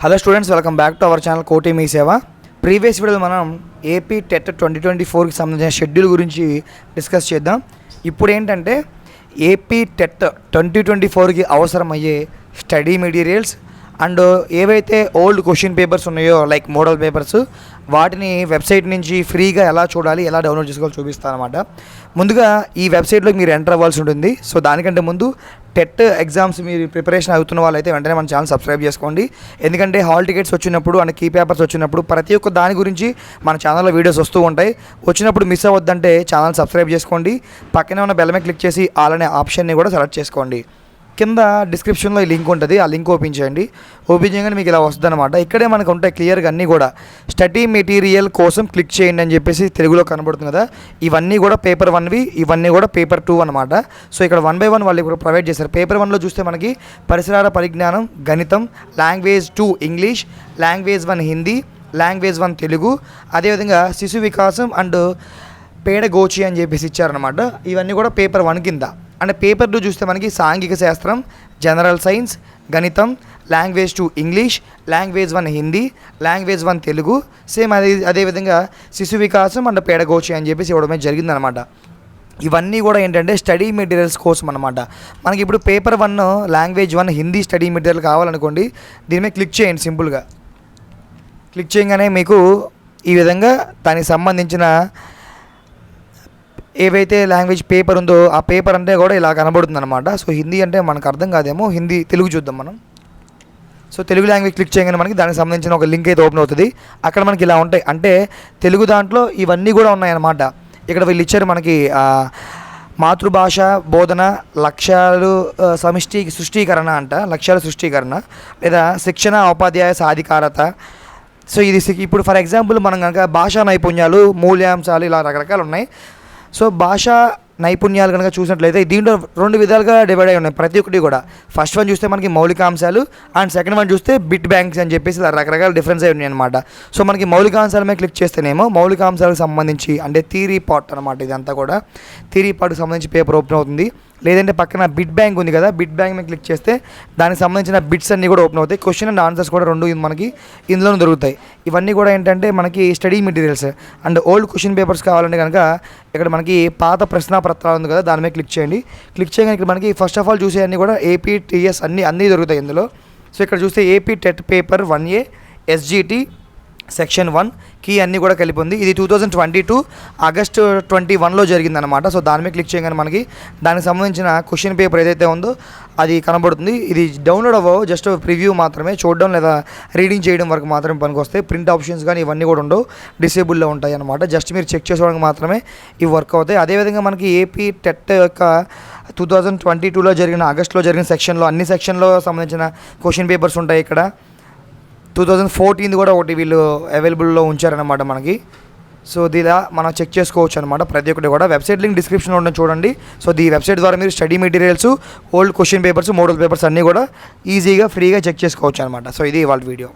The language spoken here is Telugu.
Hello students welcome back to our channel కోటి మీ సేవ ప్రీవియస్ వీడియోలో మనం ఏపీ టెట్ ట్వంటీ ట్వంటీ ఫోర్కి సంబంధించిన షెడ్యూల్ గురించి డిస్కస్ చేద్దాం. ఇప్పుడు ఏంటంటే ఏపీ టెట్ ట్వంటీ ట్వంటీ ఫోర్కి అవసరమయ్యే స్టడీ మెటీరియల్స్ అండ్ uh, ఏవైతే ఓల్డ్ క్వశ్చన్ పేపర్స్ ఉన్నాయో లైక్ మోడల్ పేపర్స్ వాటిని వెబ్సైట్ నుంచి ఫ్రీగా ఎలా చూడాలి ఎలా డౌన్లోడ్ చేసుకోవాలో చూపిస్తాను అనమాట ముందుగా ఈ వెబ్సైట్లోకి మీరు ఎంటర్ అవ్వాల్సి ఉంటుంది. సో దానికంటే ముందు టెట్ ఎగ్జామ్స్ మీరు ప్రిపరేషన్ అవుతున్న వాళ్ళైతే వెంటనే మన ఛానల్ సబ్స్క్రైబ్ చేసుకోండి. ఎందుకంటే హాల్ టికెట్స్ వచ్చినప్పుడు అండ్ కీ పేపర్స్ వచ్చినప్పుడు ప్రతి ఒక్క దాని గురించి మన ఛానల్లో వీడియోస్ వస్తూ ఉంటాయి. వచ్చినప్పుడు మిస్ అవ్వద్దంటే ఛానల్ సబ్స్క్రైబ్ చేసుకోండి. పక్కనే ఉన్న బెల్లమే క్లిక్ చేసి ఆల్ అనే ఆప్షన్ని కూడా సెలెక్ట్ చేసుకోండి. కింద డిస్క్రిప్షన్లో ఈ లింక్ ఉంటుంది. ఆ లింక్ ఓపెన్ చేయండి. ఓపెన్ చేయగానే మీకు ఇలా వస్తుంది అనమాట ఇక్కడే మనకు ఉంటాయి క్లియర్గా అన్నీ కూడా. స్టడీ మెటీరియల్ కోసం క్లిక్ చేయండి అని చెప్పేసి తెలుగులో కనబడుతుంది కదా. ఇవన్నీ కూడా పేపర్ వన్వి ఇవన్నీ కూడా పేపర్ టూ అనమాట సో ఇక్కడ వన్ బై వన్ వాళ్ళు ఇక్కడ ప్రొవైడ్ చేశారు. పేపర్ వన్లో చూస్తే మనకి పరిసరాల పరిజ్ఞానం గణితం language two English language one Hindi language one Telugu అదేవిధంగా శిశు వికాసం అండ్ పేడగోచి అని చెప్పేసి ఇచ్చారనమాట ఇవన్నీ కూడా పేపర్ వన్ కింద. అండ్ పేపర్ టూ చూస్తే మనకి సాంఘిక శాస్త్రం జనరల్ సైన్స్ గణితం language two English language one Hindi language one Telugu same అదే అదేవిధంగా శిశు వికాసం అండ్ పేడగోచి అని చెప్పేసి ఇవ్వడమే జరిగిందనమాట ఇవన్నీ కూడా ఏంటంటే స్టడీ మెటీరియల్స్ కోసం అనమాట మనకి ఇప్పుడు paper one language one Hindi study material కావాలనుకోండి దీని మీద క్లిక్ చేయండి సింపుల్గా క్లిక్ చేయగానే మీకు ఈ విధంగా దానికి సంబంధించిన ఏవైతే లాంగ్వేజ్ పేపర్ ఉందో ఆ పేపర్ అంటే కూడా ఇలా కనబడుతుంది అనమాట సో హిందీ అంటే మనకు అర్థం కాదేమో హిందీ తెలుగు చూద్దాం మనం. సో తెలుగు లాంగ్వేజ్ క్లిక్ చేయగానే మనకి దానికి సంబంధించిన ఒక లింక్ అయితే ఓపెన్ అవుతుంది. అక్కడ మనకి ఇలా ఉంటాయి. అంటే తెలుగు దాంట్లో ఇవన్నీ కూడా ఉన్నాయన్నమాట. ఇక్కడ వీళ్ళు ఇచ్చారు మనకి మాతృభాష బోధన లక్ష్యాలు సమిష్టి సృష్టీకరణ అంట. లక్ష్యాల సృష్టీకరణ. లేదా శిక్షణ ఉపాధ్యాయ సాధికారత. సో ఇది ఇప్పుడు ఫర్ ఎగ్జాంపుల్ మనం కనుక భాషా నైపుణ్యాలు మూల్యాంశాలు ఇలా రకరకాలు ఉన్నాయి. సో భాష నైపుణ్యాలు కనుక చూసినట్లయితే దీంట్లో రెండు విధాలుగా డివైడ్ అయి ఉన్నాయి. ప్రతి ఒక్కటి కూడా. ఫస్ట్ వన్ చూస్తే మనకి మౌలికాంశాలు అండ్ సెకండ్ వన్ చూస్తే బిట్ బ్యాంక్స్ అని చెప్పేసి రకరకాల డిఫరెన్స్ అయి ఉన్నాయి అనమాట సో మనకి మౌలికాంశాల మీద క్లిక్ చేస్తేనేమో మౌలికాంశాలకు సంబంధించి అంటే థీరీ పార్ట్ అనమాట ఇదంతా కూడా. థీరీ పార్ట్కి సంబంధించి పేపర్ ఓపెన్ అవుతుంది. లేదంటే పక్కన బిట్ బ్యాంక్ ఉంది కదా బిట్ బ్యాంక్ మీద క్లిక్ చేస్తే దానికి సంబంధించిన బిట్స్ అన్నీ కూడా ఓపెన్ అవుతాయి. క్వశ్చన్ అండ్ ఆన్సర్స్ కూడా రెండు మనకి ఇందులోనే దొరుకుతాయి. ఇవన్నీ కూడా ఏంటంటే మనకి study materials and old question papers కావాలంటే కనుక ఇక్కడ మనకి పాత ప్రశ్న పత్రాలు ఉంది కదా దాని మీద క్లిక్ చేయండి. క్లిక్ చేయగానే ఇక్కడ మనకి ఫస్ట్ ఆఫ్ ఆల్ చూసే అన్నీ కూడా ఏపీ టీఎస్ అన్నీ అన్నీ దొరుకుతాయి ఇందులో. సో ఇక్కడ చూస్తే AP TET paper one A SGT section one key అన్నీ కూడా కలిపి ఉంది. ఇది two thousand twenty two August twenty వన్లో జరిగిందనమాట సో దాని మీద క్లిక్ చేయగానే మనకి దానికి సంబంధించిన క్వశ్చన్ పేపర్ ఏదైతే ఉందో అది కనబడుతుంది. ఇది డౌన్లోడ్ అవ్వవు జస్ట్ ప్రివ్యూ మాత్రమే. చూడడం లేదా రీడింగ్ చేయడం వరకు మాత్రమే పనికొస్తాయి. ప్రింట్ ఆప్షన్స్ కానీ ఇవన్నీ కూడా ఉండవు. డిసేబుల్లో ఉంటాయి అనమాట జస్ట్ మీరు చెక్ చేసుకోవడానికి మాత్రమే ఇవి వర్క్ అవుతాయి. అదేవిధంగా మనకి ఏపీ టెట్ యొక్క టూ థౌజండ్ ట్వంటీ టూలో జరిగిన ఆగస్ట్లో జరిగిన సెక్షన్లో అన్ని సెక్షన్లో సంబంధించిన క్వశ్చన్ పేపర్స్ ఉంటాయి ఇక్కడ. టూ థౌజండ్ ఫోర్టీన్ కూడా ఒకటి వీళ్ళు అవైలబుల్లో ఉంచారనమాట మనకి. సో దీలా మనం చెక్ చేసుకోవచ్చు అనమాట ప్రతి ఒక్కటి కూడా. వెబ్సైట్ లింక్ డిస్క్రిప్షన్లో ఉండడం చూడండి. సో ఈ వెబ్సైట్ ద్వారా మీరు study materials old question papers model papers అన్నీ కూడా ఈజీగా ఫ్రీగా చెక్ చేసుకోవచ్చు అనమాట సో ఇది వాళ్ళ వీడియో.